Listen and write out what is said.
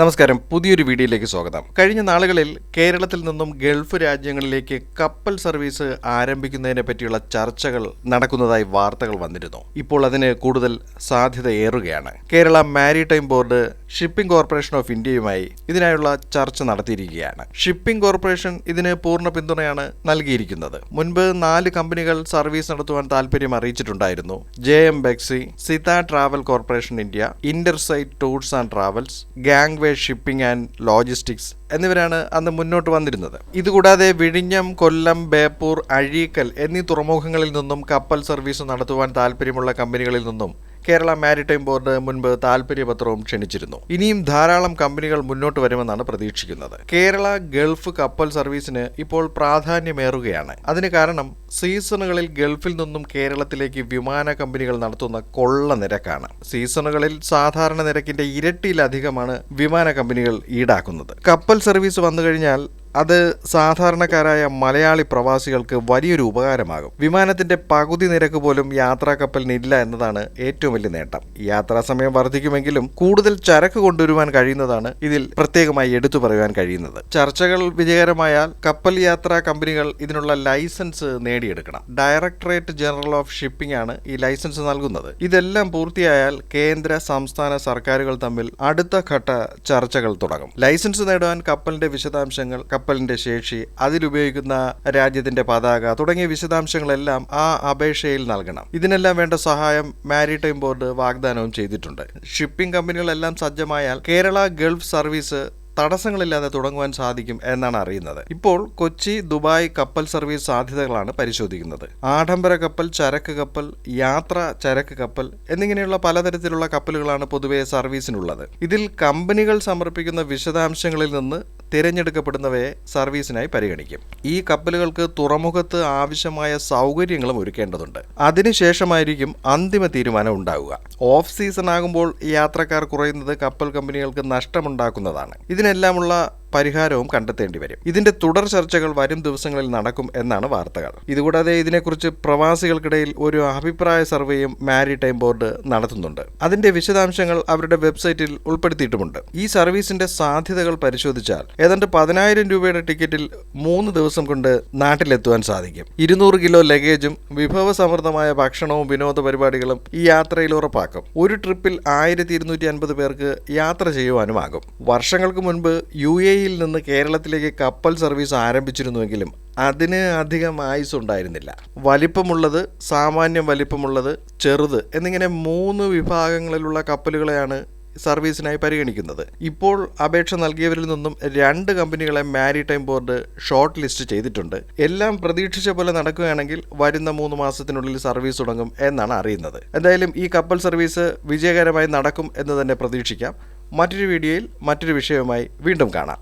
നമസ്കാരം. പുതിയൊരു വീഡിയോയിലേക്ക് സ്വാഗതം. കഴിഞ്ഞ നാളുകളിൽ കേരളത്തിൽ നിന്നും ഗൾഫ് രാജ്യങ്ങളിലേക്ക് കപ്പൽ സർവീസ് ആരംഭിക്കുന്നതിനെ പറ്റിയുള്ള ചർച്ചകൾ നടക്കുന്നതായി വാർത്തകൾ വന്നിരുന്നു. ഇപ്പോൾ അതിന് കൂടുതൽ സാധ്യതയേറുകയാണ് Kerala maritime board shipping corporation of ഇന്ത്യയുമായി ഇതിനായുള്ള ചർച്ച നടത്തിയിരിക്കുകയാണ്. ഷിപ്പിംഗ് കോർപ്പറേഷൻ ഇതിന് പൂർണ പിന്തുണയാണ് നൽകിയിരിക്കുന്നത്. മുൻപ് നാല് കമ്പനികൾ സർവീസ് നടത്തുവാൻ താല്പര്യം അറിയിച്ചിട്ടുണ്ടായിരുന്നു. J M Baxi Sita travel corporation India Intersight tours and travels Gangway shipping and logistics എന്നിവരാണ് അന്ന് മുന്നോട്ട് വന്നിരുന്നത്. ഇതുകൂടാതെ വിഴിഞ്ഞം കൊല്ലം ബേപ്പൂർ അഴീക്കൽ എന്നീ തുറമുഖങ്ങളിൽ നിന്നും കപ്പൽ സർവീസ് നടത്തുവാൻ താല്പര്യമുള്ള കമ്പനികളിൽ നിന്നും കേരള മാരിടൈം ബോർഡ് മുൻപ് താല്പര്യപത്രവും ക്ഷണിച്ചിരുന്നു. ഇനിയും ധാരാളം കമ്പനികൾ മുന്നോട്ട് വരുമെന്നാണ് പ്രതീക്ഷിക്കുന്നത്. കേരള ഗൾഫ് കപ്പൽ സർവീസിന് ഇപ്പോൾ പ്രാധാന്യമേറുകയാണ്. അതിന് കാരണം സീസണുകളിൽ ഗൾഫിൽ നിന്നും കേരളത്തിലേക്ക് വിമാന കമ്പനികൾ നടത്തുന്ന കൊള്ള നിരക്കാണ്. സീസണുകളിൽ സാധാരണ നിരക്കിന്റെ ഇരട്ടിയിലധികമാണ് വിമാന കമ്പനികൾ ഈടാക്കുന്നത്. കപ്പൽ സർവീസ് വന്നു കഴിഞ്ഞാൽ അത് സാധാരണക്കാരായ മലയാളി പ്രവാസികൾക്ക് വലിയൊരു ഉപകാരമാകും. വിമാനത്തിന്റെ പകുതി നിരക്ക് പോലും യാത്രാ കപ്പലിന് ഇല്ല എന്നതാണ് ഏറ്റവും വലിയ നേട്ടം. യാത്രാ സമയം വർദ്ധിക്കുമെങ്കിലും കൂടുതൽ ചരക്ക് കൊണ്ടുവരുവാൻ കഴിയുന്നതാണ് ഇതിൽ പ്രത്യേകമായി എടുത്തു പറയുവാൻ കഴിയുന്നത്. ചർച്ചകൾ വിജയകരമായാൽ കപ്പൽ യാത്രാ കമ്പനികൾ ഇതിനുള്ള ലൈസൻസ് നേടിയെടുക്കണം. ഡയറക്ടറേറ്റ് ജനറൽ ഓഫ് ഷിപ്പിംഗ് ആണ് ഈ ലൈസൻസ് നൽകുന്നത്. ഇതെല്ലാം പൂർത്തിയായാൽ കേന്ദ്ര സംസ്ഥാന സർക്കാരുകൾ തമ്മിൽ അടുത്ത ഘട്ട ചർച്ചകൾ തുടങ്ങും. ലൈസൻസ് നേടുവാൻ കപ്പലിന്റെ വിശദാംശങ്ങൾ കപ്പലിന്റെ ശേഷി അതിലുപയോഗിക്കുന്ന രാജ്യത്തിന്റെ പതാക തുടങ്ങിയ വിശദാംശങ്ങളെല്ലാം ആ അപേക്ഷയിൽ നൽകണം. ഇതിനെല്ലാം വേണ്ട സഹായം മാരിടൈം ബോർഡ് വാഗ്ദാനവും ചെയ്തിട്ടുണ്ട്. ഷിപ്പിംഗ് കമ്പനികളെല്ലാം സജ്ജമായാൽ കേരള ഗൾഫ് സർവീസ് തടസ്സങ്ങളില്ലാതെ തുടങ്ങുവാൻ സാധിക്കും എന്നാണ് അറിയുന്നത്. ഇപ്പോൾ കൊച്ചി ദുബായ് കപ്പൽ സർവീസ് സാധ്യതകളാണ് പരിശോധിക്കുന്നത്. ആഡംബര കപ്പൽ ചരക്ക് കപ്പൽ യാത്ര ചരക്ക് കപ്പൽ എന്നിങ്ങനെയുള്ള പലതരത്തിലുള്ള കപ്പലുകളാണ് പൊതുവെ സർവീസിനുള്ളത്. ഇതിൽ കമ്പനികൾ സമർപ്പിക്കുന്ന വിശദാംശങ്ങളിൽ നിന്ന് തിരഞ്ഞെടുക്കപ്പെടുന്നവയെ സർവീസിനായി പരിഗണിക്കും. ഈ കപ്പലുകൾക്ക് തുറമുഖത്ത് ആവശ്യമായ സൗകര്യങ്ങളും ഒരുക്കേണ്ടതുണ്ട്. അതിനുശേഷമായിരിക്കും അന്തിമ തീരുമാനം ഉണ്ടാവുക. ഓഫ് സീസൺ ആകുമ്പോൾ യാത്രക്കാർ കുറയുന്നത് കപ്പൽ കമ്പനികൾക്ക് നഷ്ടമുണ്ടാക്കുന്നതാണ്. ഇതിനെല്ലാമുള്ള പരിഹാരവും കണ്ടെത്തേണ്ടി വരും. ഇതിന്റെ തുടർ ചർച്ചകൾ വരും ദിവസങ്ങളിൽ നടക്കും എന്നാണ് വാർത്തകൾ. ഇതുകൂടാതെ ഇതിനെക്കുറിച്ച് പ്രവാസികൾക്കിടയിൽ ഒരു അഭിപ്രായ സർവേയും മാരി ടൈം ബോർഡ് നടത്തുന്നുണ്ട്. അതിന്റെ വിശദാംശങ്ങൾ അവരുടെ വെബ്സൈറ്റിൽ ഉൾപ്പെടുത്തിയിട്ടുമുണ്ട്. ഈ സർവീസിന്റെ സാധ്യതകൾ പരിശോധിച്ചാൽ ഏതാണ്ട് പതിനായിരം രൂപയുടെ ടിക്കറ്റിൽ മൂന്ന് ദിവസം കൊണ്ട് നാട്ടിലെത്തുവാൻ സാധിക്കും. ഇരുന്നൂറ് കിലോ ലഗേജും വിഭവസമൃദ്ധമായ ഭക്ഷണവും വിനോദ പരിപാടികളും ഈ യാത്രയിൽ ഉറപ്പാക്കും. ഒരു ട്രിപ്പിൽ ആയിരത്തി ഇരുന്നൂറ്റി അൻപത് പേർക്ക് യാത്ര ചെയ്യുവാനുമാകും. വർഷങ്ങൾക്ക് മുൻപ് യു എയിൽ നിന്ന് കേരളത്തിലേക്ക് കപ്പൽ സർവീസ് ആരംഭിച്ചിരുന്നുവെങ്കിലും അതിന് അധികം ആയുസ് ഉണ്ടായിരുന്നില്ല. വലിപ്പമുള്ളത് സാമാന്യം വലിപ്പമുള്ളത് ചെറുത് എന്നിങ്ങനെ മൂന്ന് വിഭാഗങ്ങളിലുള്ള കപ്പലുകളെയാണ് സർവീസിനായി പരിഗണിക്കുന്നത്. ഇപ്പോൾ അപേക്ഷ നൽകിയവരിൽ നിന്നും രണ്ട് കമ്പനികളെ മാരിടൈം ബോർഡ് ഷോർട്ട് ലിസ്റ്റ് ചെയ്തിട്ടുണ്ട്. എല്ലാം പ്രതീക്ഷിച്ച പോലെ നടക്കുകയാണെങ്കിൽ വരുന്ന മൂന്ന് മാസത്തിനുള്ളിൽ സർവീസ് തുടങ്ങും എന്നാണ് അറിയുന്നത്. എന്തായാലും ഈ കപ്പൽ സർവീസ് വിജയകരമായി നടക്കും എന്ന് തന്നെ പ്രതീക്ഷിക്കാം. മറ്റൊരു വീഡിയോയിൽ മറ്റൊരു വിഷയവുമായി വീണ്ടും കാണാം.